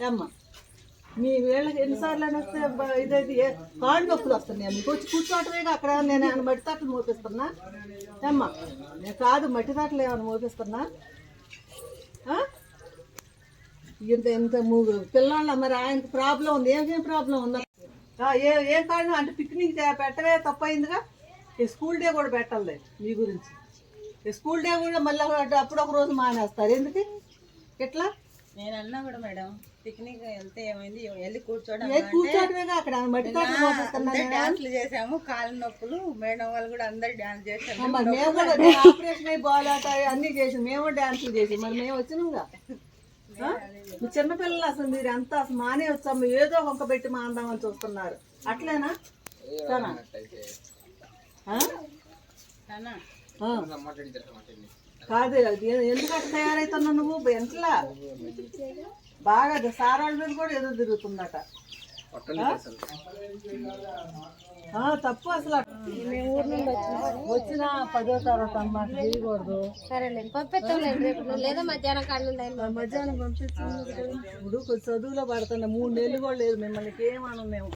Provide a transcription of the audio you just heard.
ఏమ్మా మీ వీళ్ళకి ఎన్నిసార్లు అని వస్తే ఇదైతే ఏ- కాళ్ళు నొప్పులు వస్తున్నాయి మీకు వచ్చి కూర్చోవటమే అక్కడ నేను ఏమైనా మట్టి తాటలు మోపిస్తున్నా అమ్మ నేను కాదు మట్టి తాటలు ఏమైనా మోపిస్తున్నా ఇంత ఇంత మూడు పిల్లల మరి ఆయనకు ప్రాబ్లం ఉంది. ఏమేం ప్రాబ్లం ఉందా? ఏ ఏ ఏం కారణం? అంటే పిక్నిక్ పెట్టవే తప్పయిందిగా. ఈ స్కూల్ డే కూడా పెట్టాలి మీ గురించి. ఈ స్కూల్ డే కూడా మళ్ళీ అప్పుడు ఒక రోజు మానేస్తారు. ఎందుకు? ఎట్లా? నేను అన్నా కూడా మేడం పిక్నిక్ వెళ్తే ఏమైంది? వెళ్ళి కూర్చోవడం అక్కడ డాన్స్లు చేసాము కాళ్ళ నొప్పులు. మేడం వాళ్ళు కూడా అందరు డాన్స్ చేసాము మేము కూడా ఆపరేషన్ అయ్యి బాగాలేట అన్ని చేసి మేము డాన్సులు చేసి మరి మేము వచ్చినాంగా? మీ చిన్నపిల్లలు అసలు మీరు ఎంత అసలు మానే వచ్చాము. ఏదో ఒక పెట్టి మాందామని చూస్తున్నారు. అట్లేనా? సనా? కాదు ఎందుకు అట్లా తయారవుతున్నావు నువ్వు? ఎంతలా? బాగా సారాళ్ళ మీద కూడా ఏదో తిరుగుతుందట. ఆ, తప్పు అసలు. ఊరు నుండి వచ్చిన వచ్చిన పదో తరగతి అన్నమాట చేయకూడదు. రేపు నువ్వు. లేదా మధ్యాహ్నం అయినా మధ్యాహ్నం పంపించింది ఇప్పుడు చదువులో పడుతున్నా మూడు నెలలు కూడా లేదు. మిమ్మల్ని ఏమనం మేము.